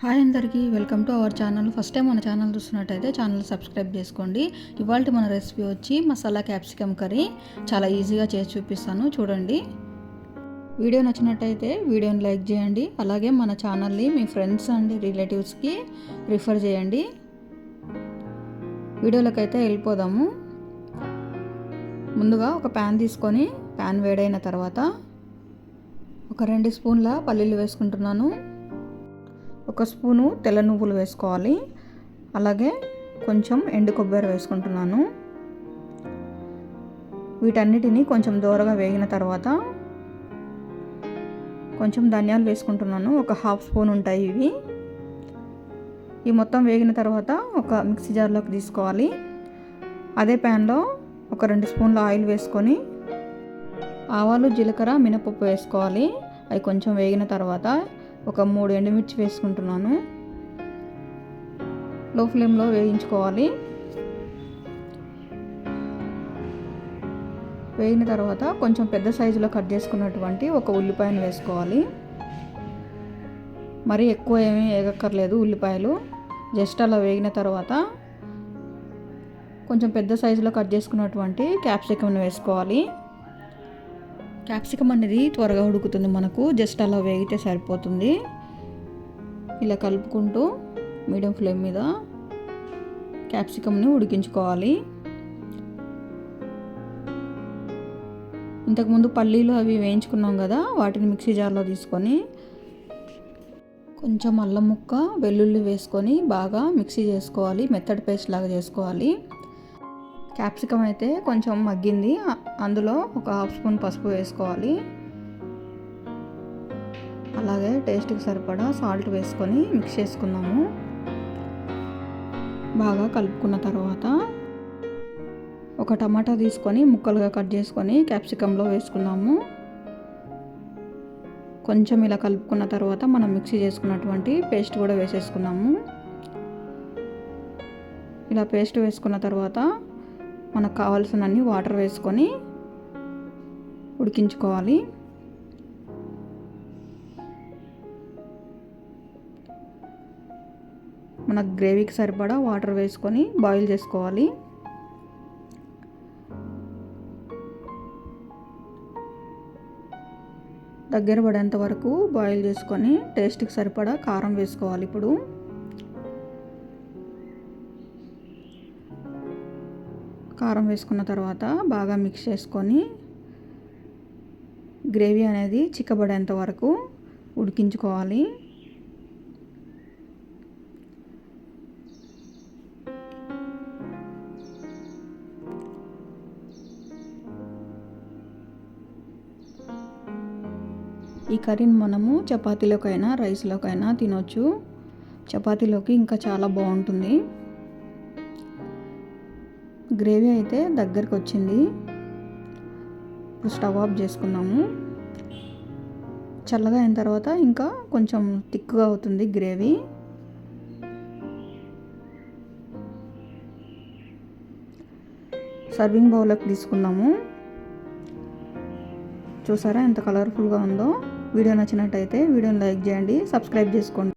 Hi అందరికీ welcome to our channel. First time మన channel చూస్తున్నట్టయితే ఛానల్ సబ్స్క్రైబ్ చేసుకోండి. ఇవాళ మన రెసిపీ వచ్చి మసాలా క్యాప్సికమ్ కర్రీ. చాలా ఈజీగా చేసి చూపిస్తాను చూడండి. వీడియో నచ్చినట్టయితే వీడియోని లైక్ చేయండి. అలాగే మన ఛానల్ని మీ ఫ్రెండ్స్ అండ్ రిలేటివ్స్కి రిఫర్ చేయండి. వీడియోలోకి అయితే వెళ్ళిపోదాము. ముందుగా ఒక ప్యాన్ తీసుకొని ప్యాన్ వేడైన తర్వాత ఒక రెండు స్పూన్ల పల్లీలు వేసుకుంటున్నాను. ఒక స్పూను తెల్ల నువ్వులు వేసుకోవాలి. అలాగే కొంచెం ఎండు కొబ్బరి వేసుకుంటున్నాను. వీటన్నిటిని కొంచెం దూరగా వేగిన తర్వాత కొంచెం ధనియాలు వేసుకుంటున్నాను. ఒక హాఫ్ స్పూన్ ఉంటాయి ఇవి. ఈ మొత్తం వేగిన తర్వాత ఒక మిక్సీ జార్లోకి తీసుకోవాలి. అదే ప్యాన్లో ఒక రెండు స్పూన్ల ఆయిల్ వేసుకొని ఆవాలు జీలకర్ర మినపప్పు వేసుకోవాలి. అవి కొంచెం వేగిన తర్వాత ఒక మూడు ఎండుమిర్చి వేసుకుంటున్నాను. లో ఫ్లేమ్లో వేయించుకోవాలి. వేగిన తర్వాత కొంచెం పెద్ద సైజులో కట్ చేసుకున్నటువంటి ఒక ఉల్లిపాయను వేసుకోవాలి. మరీ ఎక్కువ ఏమీ వేగక్కర్లేదు ఉల్లిపాయలు. జస్ట్ అలా వేగిన తర్వాత కొంచెం పెద్ద సైజులో కట్ చేసుకున్నటువంటి క్యాప్సికమ్ని వేసుకోవాలి. క్యాప్సికమ్ అనేది త్వరగా ఉడుకుతుంది మనకు జస్ట్ అలా వేగితే సరిపోతుంది. ఇలా కలుపుకుంటూ మీడియం ఫ్లేమ్ మీద క్యాప్సికమ్ని ఉడికించుకోవాలి. ఇంతకుముందు పల్లీలు అవి వేయించుకున్నాం కదా వాటిని మిక్సీ జార్లో తీసుకొని కొంచెం అల్లం ముక్క వెల్లుల్లి వేసుకొని బాగా మిక్సీ చేసుకోవాలి మెత్తడి పేస్ట్ లాగా చేసుకోవాలి. క్యాప్సికమ్ అయితే కొంచెం మగ్గింది. అందులో ఒక హాఫ్ స్పూన్ పసుపు వేసుకోవాలి. అలాగే టేస్ట్కి సరిపడా సాల్ట్ వేసుకొని మిక్స్ చేసుకున్నాము. బాగా కలుపుకున్న తర్వాత ఒక టమాటా తీసుకొని ముక్కలుగా కట్ చేసుకొని క్యాప్సికంలో వేసుకున్నాము. కొంచెం ఇలా కలుపుకున్న తర్వాత మనం మిక్సీ చేసుకున్నటువంటి పేస్ట్ కూడా వేసేసుకున్నాము. ఇలా పేస్ట్ వేసుకున్న తర్వాత మనకు కావాల్సినన్ని వాటర్ వేసుకొని ఉడికించుకోవాలి. మన గ్రేవీకి సరిపడా వాటర్ వేసుకొని బాయిల్ చేసుకోవాలి. దగ్గర పడేంత వరకు బాయిల్ చేసుకొని టేస్ట్కి సరిపడా కారం వేసుకోవాలి ఇప్పుడు. కారం వేసుకున్న తర్వాత బాగా మిక్స్ చేసుకొని గ్రేవీ అనేది చిక్కబడేంత వరకు ఉడికించుకోవాలి. ఈ కర్రీని మనము చపాతీలోకైనా రైస్లోకైనా తినొచ్చు. చపాతీలోకి ఇంకా చాలా బాగుంటుంది. గ్రేవీ అయితే దగ్గరకు వచ్చింది ఇప్పుడు స్టవ్ ఆఫ్ చేసుకున్నాము. చల్లగా అయిన తర్వాత ఇంకా కొంచెం థిక్గా అవుతుంది గ్రేవీ. సర్వింగ్ బౌల్లోకి తీసుకున్నాము. చూసారా ఎంత కలర్ఫుల్గా ఉందో? వీడియో నచ్చినట్టయితే వీడియోని లైక్ చేయండి సబ్స్క్రైబ్ చేసుకోండి.